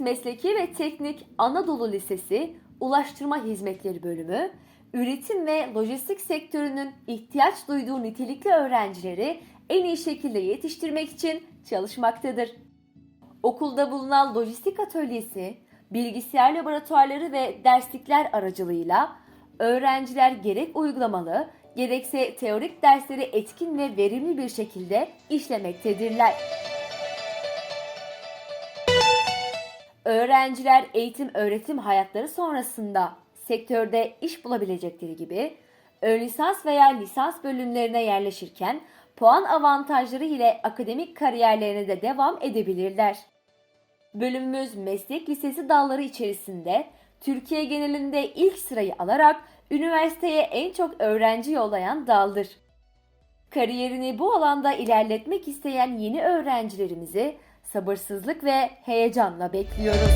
Mesleki ve Teknik Anadolu Lisesi Ulaştırma Hizmetleri Bölümü, üretim ve lojistik sektörünün ihtiyaç duyduğu nitelikli öğrencileri en iyi şekilde yetiştirmek için çalışmaktadır. Okulda bulunan lojistik atölyesi, bilgisayar laboratuvarları ve derslikler aracılığıyla öğrenciler gerek uygulamalı gerekse teorik dersleri etkin ve verimli bir şekilde işlemektedirler. Öğrenciler eğitim öğretim hayatları sonrasında sektörde iş bulabilecekleri gibi ön lisans veya lisans bölümlerine yerleşirken puan avantajları ile akademik kariyerlerine de devam edebilirler. Bölümümüz meslek lisesi dalları içerisinde Türkiye genelinde ilk sırayı alarak üniversiteye en çok öğrenci yollayan daldır. Kariyerini bu alanda ilerletmek isteyen yeni öğrencilerimizi sabırsızlık ve heyecanla bekliyoruz.